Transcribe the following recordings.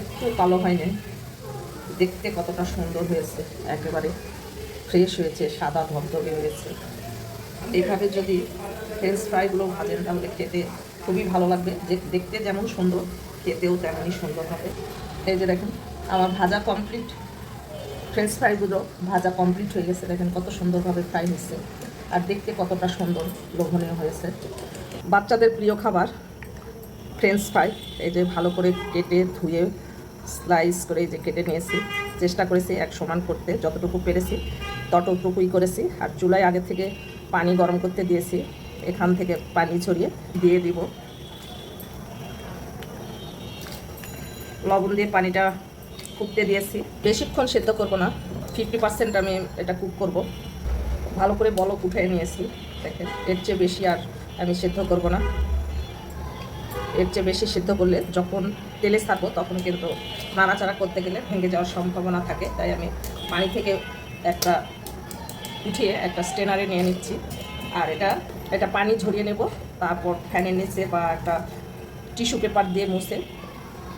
একটু কালো হয়নি। দেখতে কতটা সুন্দর হয়েছে, একেবারে ফ্রেশ হয়েছে, সাদা ধবধবে হয়েছে। এইভাবে যদি ফ্রেঞ্চ ফ্রাইগুলো ভাজেন, তাহলে খেতে খুবই ভালো লাগবে। যে দেখতে যেমন সুন্দর, খেতেও তেমনই সুন্দর হবে। এই যে দেখেন, আমার ভাজা কমপ্লিট ফ্রেঞ্চ ফ্রাইগুলো ভাজা কমপ্লিট হয়ে গেছে। দেখেন কত সুন্দরভাবে ফ্রাই হয়েছে। আর দেখতে কতটা সুন্দর, লোভনীয় হয়েছে। বাচ্চাদের প্রিয় খাবার ফ্রেঞ্চ ফ্রাই এই যে ভালো করে কেটে ধুয়ে স্লাইস করে যে কেটে নিয়েছি। চেষ্টা করেছি এক সমান করতে, যতটুকু পেরেছি, ততটুকুই করেছি। আর চুলায় আগে থেকে পানি গরম করতে দিয়েছি। এখান থেকে পানি ছড়িয়ে দিয়ে দিব। লবণ দিয়ে পানিটা ফুটতে দিয়েছি। বেশিক্ষণ সেদ্ধ করব না। ফিফটি পার্সেন্ট আমি এটা কুক করব। ভালো করে বলক উঠে নিয়েছি। দেখেন, এর চেয়ে বেশি আর আমি সেদ্ধ করব না। এর চেয়ে বেশি সিদ্ধ করলে যখন তেলে থাকব তখন কিন্তু নাড়াচাড়া করতে গেলে ভেঙে যাওয়ার সম্ভাবনা থাকে। তাই আমি পানি থেকে একটা উঠিয়ে একটা স্টেনারে নিয়ে নিচ্ছি। আর এটা এটা পানি ঝরিয়ে নেব, তারপর ফ্যানের নিচে বা একটা টিস্যু পেপার দিয়ে মুছে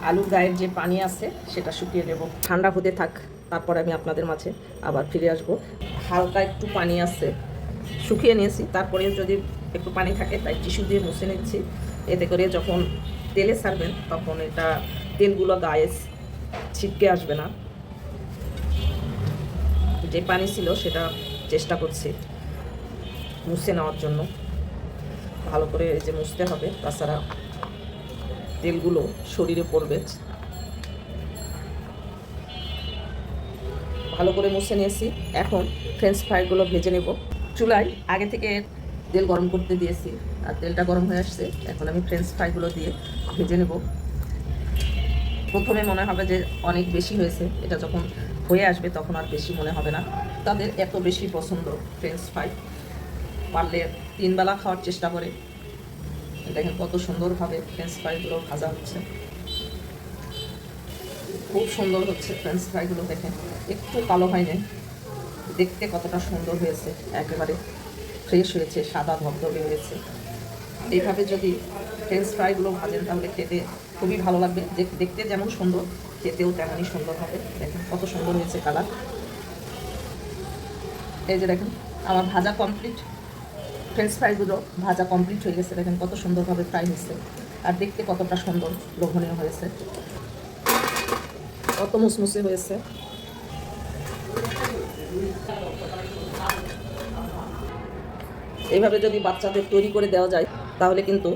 আলুর গায়ের যে পানি আছে, সেটা শুকিয়ে নেব। ঠান্ডা হতে থাক, তারপর আমি আপনাদের মাঝে আবার ফিরে আসব। হালকা একটু পানি আছে, শুকিয়ে নিয়েছি। তারপরে যদি একটু পানি থাকে, তাই টিস্যু দিয়ে মুছে নিচ্ছি। এতে করে যখন তেলে সারবেন, তখন এটা তেলগুলো গায়ে ছিটকে আসবে না। যে পানি ছিল সেটা চেষ্টা করছি মুছে নেওয়ার জন্য। ভালো করে যে মুছতে হবে, তাছাড়া তেলগুলো শরীরে পড়বে। ভালো করে মুছে নিয়েছি। এখন ফ্রেঞ্চ ফ্রাইগুলো ভেজে নেব। চুলায় আগে থেকে তেল গরম করতে দিয়েছি আর তেলটা গরম হয়ে আসছে। এখন আমি ফ্রেঞ্চ ফ্রাইগুলো দিয়ে ভেজে নেব। প্রথমে মনে হবে যে অনেক বেশি হয়েছে। এটা যখন হয়ে আসবে তখন আর বেশি মনে হবে না। তাদের এত বেশি পছন্দ ফ্রেঞ্চ ফ্রাই পারলে তিনবেলা খাওয়ার চেষ্টা করে। দেখেন কত সুন্দরভাবে ফ্রেঞ্চ ফ্রাইগুলো ভাজা হচ্ছে। খুব সুন্দর হচ্ছে ফ্রেঞ্চ ফ্রাইগুলো দেখেন। একটু কালো হয়নি। দেখতে কতটা সুন্দর হয়েছে একেবারে। ফ্রেশ হয়েছে সাদা ধবধবে হয়েছে। এইভাবে যদি ফ্রেঞ্চ ফ্রাইগুলো ভাজেন তাহলে খেতে খুবই ভালো লাগবে। দেখতে যেমন সুন্দর, খেতেও তেমনই সুন্দর হবে। দেখেন কত সুন্দর হয়েছে কালার এই যে দেখেন, আমার ভাজা কমপ্লিট ফ্রেঞ্চ ফ্রাইগুলো ভাজা কমপ্লিট হয়ে গেছে। দেখেন কত সুন্দরভাবে ফ্রাই হয়েছে। আর দেখতে কতটা সুন্দর, লোভনীয় হয়েছে। কত মুসমুসে হয়েছে। এইভাবে যদি বাচ্চাদের তৈরি করে দেওয়া যায়, তাহলে কিন্তু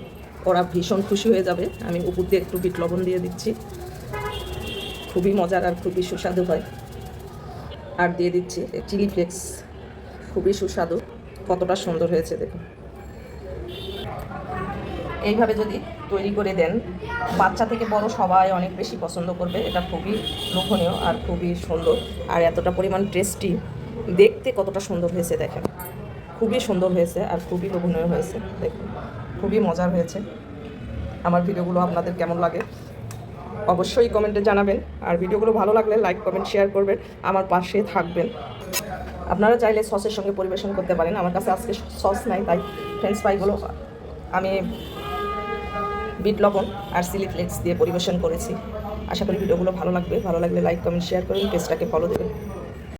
ওরা ভীষণ খুশি হয়ে যাবে। আমি উপর দিয়ে একটু বিট লবণ দিয়ে দিচ্ছি। খুবই মজার আর খুবই সুস্বাদু হয়। আর দিয়ে দিচ্ছি চিলি ফ্লেক্স। খুবই সুস্বাদু। কতটা সুন্দর হয়েছে, দেখুন। এইভাবে যদি তৈরি করে দেন, বাচ্চা থেকে বড় সবাই অনেক বেশি পছন্দ করবে। এটা খুবই লোভনীয় আর খুবই সুন্দর। আর এতটা পরিমাণ টেস্টি দেখতে কতটা সুন্দর হয়েছে, দেখেন। খুবই সুন্দর হয়েছে আর খুবই লোভনীয় হয়েছে, দেখুন, খুবই মজার হয়েছে। আমার ভিডিওগুলো আপনাদের কেমন লাগে? অবশ্যই কমেন্টে জানাবেন। আর ভিডিওগুলো ভালো লাগলে লাইক কমেন্ট শেয়ার করবেন। আমার পাশে থাকবেন। আপনারা চাইলে সসের সঙ্গে পরিবেশন করতে পারেন। আমার কাছে আজকে সস নাই, তাই ফ্রেঞ্চ ফ্রাইগুলো আমি বিট লবণ আর সিলি ফ্লেক্স দিয়ে পরিবেশন করেছি। আশা করি ভিডিওগুলো ভালো লাগবে। ভালো লাগলে লাইক কমেন্ট শেয়ার করুন। পেজটাকে ফলো দেবেন।